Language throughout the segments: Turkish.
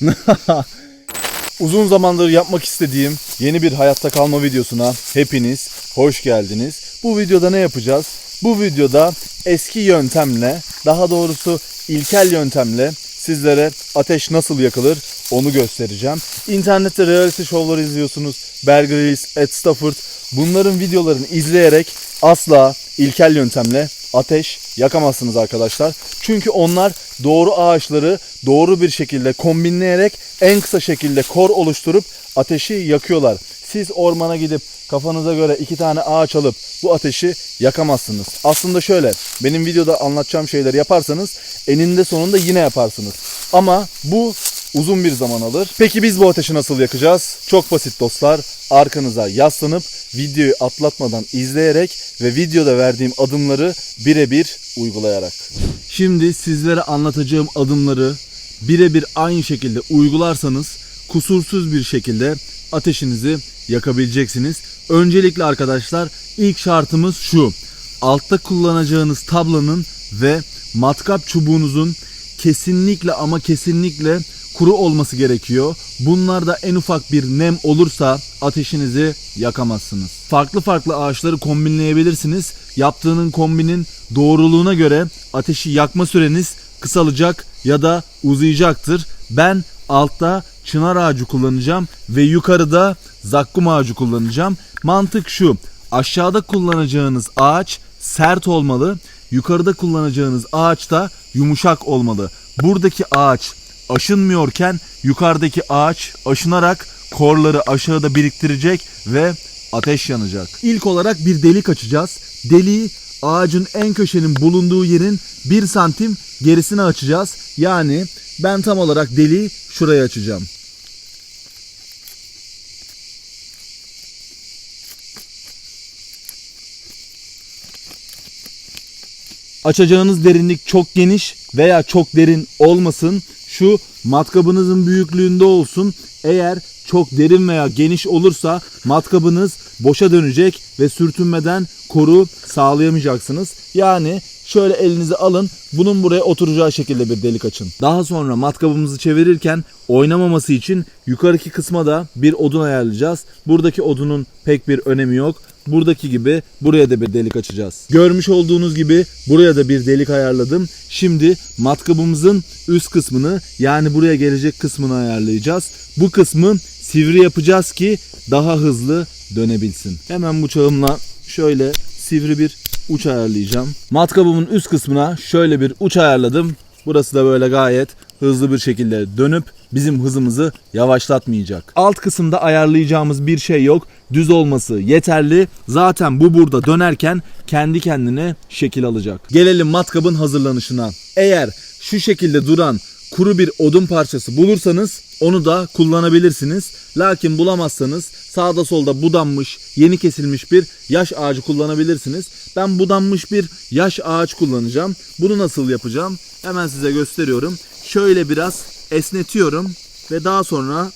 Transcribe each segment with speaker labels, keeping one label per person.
Speaker 1: Uzun zamandır yapmak istediğim yeni bir hayatta kalma videosuna hepiniz hoş geldiniz. Bu videoda ne yapacağız? Bu videoda eski yöntemle, daha doğrusu ilkel yöntemle sizlere ateş nasıl yakılır onu göstereceğim. İnternette reality show'ları izliyorsunuz. Bear Grylls, Ed Stafford. Bunların videolarını izleyerek asla ilkel yöntemle ateş yakamazsınız arkadaşlar. Çünkü onlar doğru ağaçları doğru bir şekilde kombinleyerek en kısa şekilde kor oluşturup ateşi yakıyorlar. Siz ormana gidip kafanıza göre iki tane ağaç alıp bu ateşi yakamazsınız. Aslında şöyle benim videoda anlatacağım şeyleri yaparsanız eninde sonunda yine yaparsınız. Ama bu uzun bir zaman alır. Peki biz bu ateşi nasıl yakacağız? Çok basit dostlar. Arkanıza yaslanıp videoyu atlatmadan izleyerek ve videoda verdiğim adımları birebir uygulayarak. Şimdi sizlere anlatacağım adımları birebir aynı şekilde uygularsanız kusursuz bir şekilde ateşinizi yakabileceksiniz. Öncelikle arkadaşlar ilk şartımız şu. Altta kullanacağınız tablanın ve matkap çubuğunuzun kesinlikle ama kesinlikle kuru olması gerekiyor. Bunlarda en ufak bir nem olursa ateşinizi yakamazsınız. Farklı farklı ağaçları kombinleyebilirsiniz. Yaptığının kombinin doğruluğuna göre ateşi yakma süreniz kısalacak ya da uzayacaktır. Ben altta çınar ağacı kullanacağım ve yukarıda zakkum ağacı kullanacağım. Mantık şu. Aşağıda kullanacağınız ağaç sert olmalı. Yukarıda kullanacağınız ağaç da yumuşak olmalı. Buradaki ağaç aşınmıyorken yukarıdaki ağaç aşınarak korları aşağıda biriktirecek ve ateş yanacak. İlk olarak bir delik açacağız. Deliği ağacın en köşenin bulunduğu yerin 1 santim gerisine açacağız. Yani ben tam olarak deliği şuraya açacağım. Açacağınız derinlik çok geniş veya çok derin olmasın. Şu matkabınızın büyüklüğünde olsun. Eğer çok derin veya geniş olursa matkabınız boşa dönecek ve sürtünmeden koru sağlayamayacaksınız. Yani şöyle elinizi alın bunun buraya oturacağı şekilde bir delik açın. Daha sonra matkabımızı çevirirken oynamaması için yukarıki kısma da bir odun ayarlayacağız. Buradaki odunun pek bir önemi yok. Buradaki gibi buraya da bir delik açacağız. Görmüş olduğunuz gibi buraya da bir delik ayarladım. Şimdi matkabımızın üst kısmını yani buraya gelecek kısmını ayarlayacağız. Bu kısmı sivri yapacağız ki daha hızlı dönebilsin. Hemen bıçağımla şöyle sivri bir uç ayarlayacağım. Matkabımın üst kısmına şöyle bir uç ayarladım. Burası da böyle gayet hızlı bir şekilde dönüp bizim hızımızı yavaşlatmayacak. Alt kısımda ayarlayacağımız bir şey yok. Düz olması yeterli. Zaten bu burada dönerken kendi kendine şekil alacak. Gelelim matkabın hazırlanışına. Eğer şu şekilde duran kuru bir odun parçası bulursanız onu da kullanabilirsiniz. Lakin bulamazsanız sağda solda budanmış, yeni kesilmiş bir yaş ağacı kullanabilirsiniz. Ben budanmış bir yaş ağaç kullanacağım. Bunu nasıl yapacağım? Hemen size gösteriyorum. Şöyle biraz esnetiyorum ve daha sonra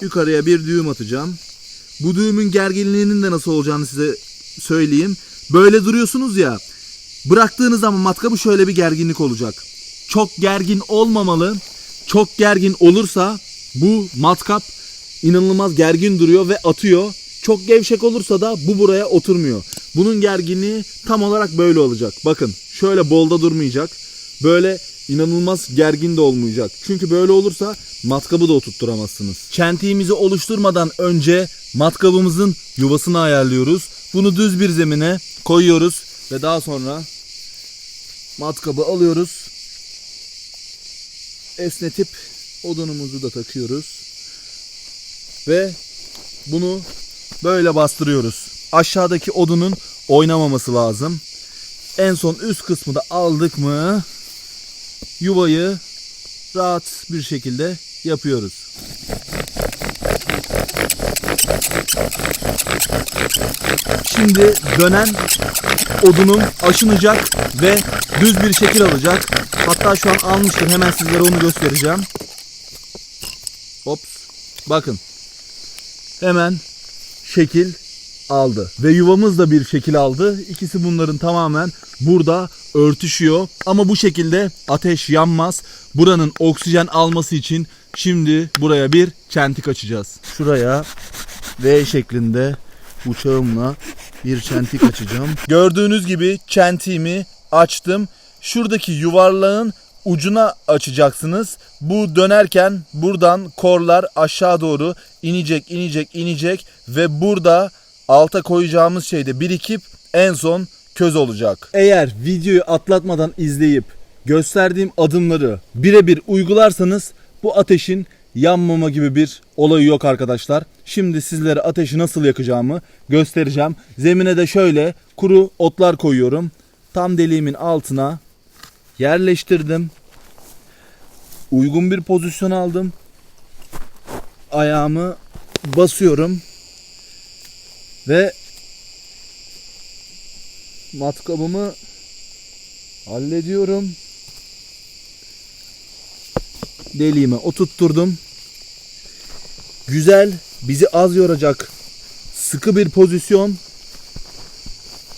Speaker 1: yukarıya bir düğüm atacağım. Bu düğümün gerginliğinin de nasıl olacağını size söyleyeyim. Böyle duruyorsunuz ya. Bıraktığınız zaman matkabı şöyle bir gerginlik olacak. Çok gergin olmamalı. Çok gergin olursa bu matkap inanılmaz gergin duruyor ve atıyor. Çok gevşek olursa da bu buraya oturmuyor. Bunun gerginliği tam olarak böyle olacak. Bakın şöyle bolda durmayacak. Böyle inanılmaz gergin de olmayacak. Çünkü böyle olursa matkabı da oturtturamazsınız. Çentiğimizi oluşturmadan önce matkabımızın yuvasını ayarlıyoruz. Bunu düz bir zemine koyuyoruz ve daha sonra matkabı alıyoruz. Esnetip odunumuzu da takıyoruz. Ve bunu böyle bastırıyoruz. Aşağıdaki odunun oynamaması lazım. En son üst kısmı da aldık mı yuvayı rahat bir şekilde yapıyoruz. Şimdi dönen odunum aşınacak ve düz bir şekil alacak. Hatta şu an almıştır. Hemen sizlere onu göstereceğim. Hop. Bakın. Hemen şekil aldı. Ve yuvamız da bir şekil aldı. İkisi bunların tamamen burada örtüşüyor. Ama bu şekilde ateş yanmaz. Buranın oksijen alması için Şimdi buraya bir çentik açacağız.
Speaker 2: Şuraya V şeklinde uçağımla bir çentik açacağım.
Speaker 1: Gördüğünüz gibi çentiğimi açtım. Şuradaki yuvarlağın ucuna açacaksınız. Bu dönerken buradan korlar aşağı doğru inecek, inecek, inecek ve burada alta koyacağımız şeyde birikip en son köz olacak. Eğer videoyu atlatmadan izleyip gösterdiğim adımları birebir uygularsanız bu ateşin yanmama gibi bir olayı yok arkadaşlar. Şimdi sizlere ateşi nasıl yakacağımı göstereceğim. Zemine de şöyle kuru otlar koyuyorum. Tam deliğimin altına yerleştirdim. Uygun bir pozisyon aldım. Ayağımı basıyorum. Ve matkabımı hallediyorum. Deliğime oturtturdum. Güzel, bizi az yoracak sıkı bir pozisyon.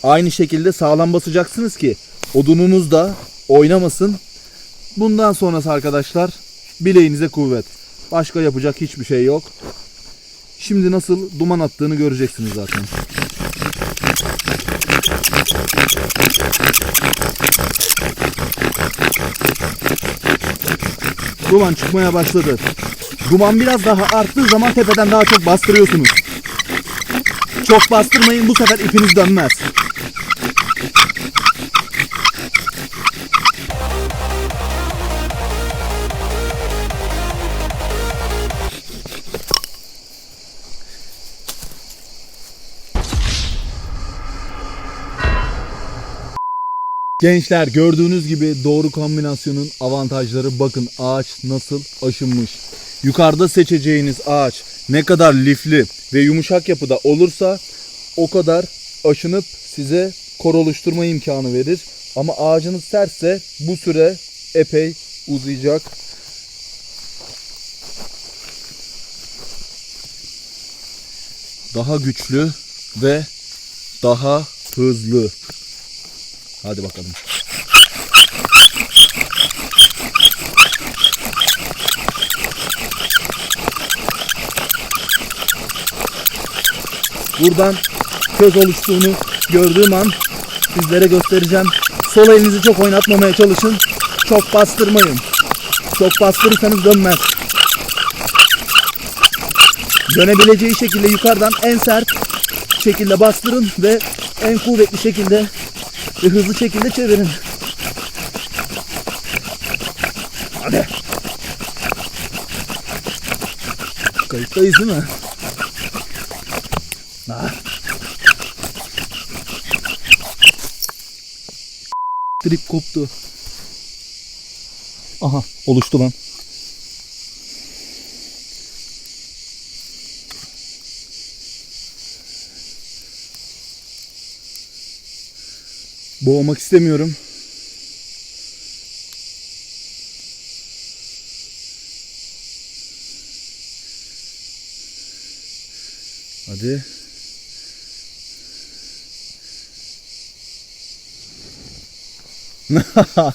Speaker 1: Aynı şekilde sağlam basacaksınız ki odununuz da oynamasın. Bundan sonrası arkadaşlar bileğinize kuvvet. Başka yapacak hiçbir şey yok. Şimdi nasıl duman attığını göreceksiniz zaten. Duman çıkmaya başladı. Duman biraz daha arttığı zaman tepeden daha çok bastırıyorsunuz. Çok bastırmayın bu sefer ipiniz dönmez. Gençler gördüğünüz gibi doğru kombinasyonun avantajları bakın ağaç nasıl aşınmış. Yukarıda seçeceğiniz ağaç ne kadar lifli ve yumuşak yapıda olursa o kadar aşınıp size kor oluşturma imkanı verir. Ama ağacınız sertse bu süre epey uzayacak. Daha güçlü ve daha hızlı. Hadi bakalım. Buradan köz oluştuğunu gördüğüm an sizlere göstereceğim. Sol elinizi çok oynatmamaya çalışın. Çok bastırmayın. Çok bastırırsanız dönmez. Dönebileceği şekilde yukarıdan en sert şekilde bastırın ve en kuvvetli şekilde ve hızlı şekilde çevirin. Hadi. Kayıttayız değil mi? Ah. Trip koptu. Aha oluştu lan. Boğmak istemiyorum. Hadi.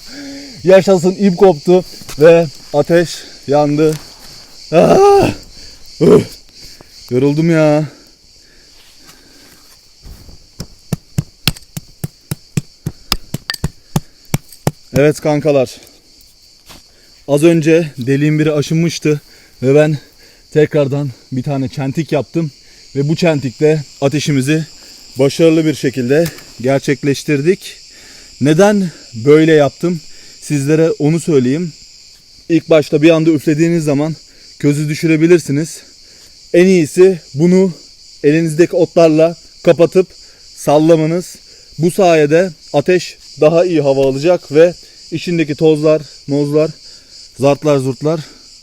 Speaker 1: Yaşasın ip koptu ve ateş yandı. Ah! Yoruldum ya. Evet kankalar. Az önce deliğin biri aşınmıştı ve ben tekrardan bir tane çentik yaptım ve bu çentikle ateşimizi başarılı bir şekilde gerçekleştirdik. Neden böyle yaptım? Sizlere onu söyleyeyim. İlk başta bir anda üflediğiniz zaman közü düşürebilirsiniz. En iyisi bunu elinizdeki otlarla kapatıp sallamanız. Bu sayede ateş daha iyi hava alacak ve içindeki tozlar, mozlar, zartlar zurtlar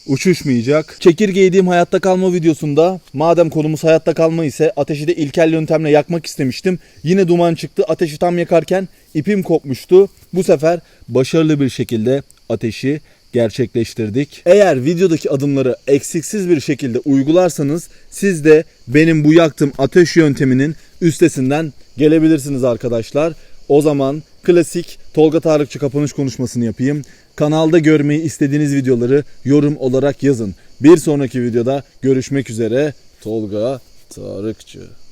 Speaker 1: uçuşmayacak. Çekirge yediğim hayatta kalma videosunda madem konumuz hayatta kalma ise ateşi de ilkel yöntemle yakmak istemiştim. Yine duman çıktı. Ateşi tam yakarken ipim kopmuştu. Bu sefer başarılı bir şekilde ateşi gerçekleştirdik. Eğer videodaki adımları eksiksiz bir şekilde uygularsanız siz de benim bu yaktığım ateş yönteminin üstesinden gelebilirsiniz arkadaşlar. O zaman klasik Tolga Tarıkçı kapanış konuşmasını yapayım. Kanalda görmeyi istediğiniz videoları yorum olarak yazın. Bir sonraki videoda görüşmek üzere. Tolga Tarıkçı.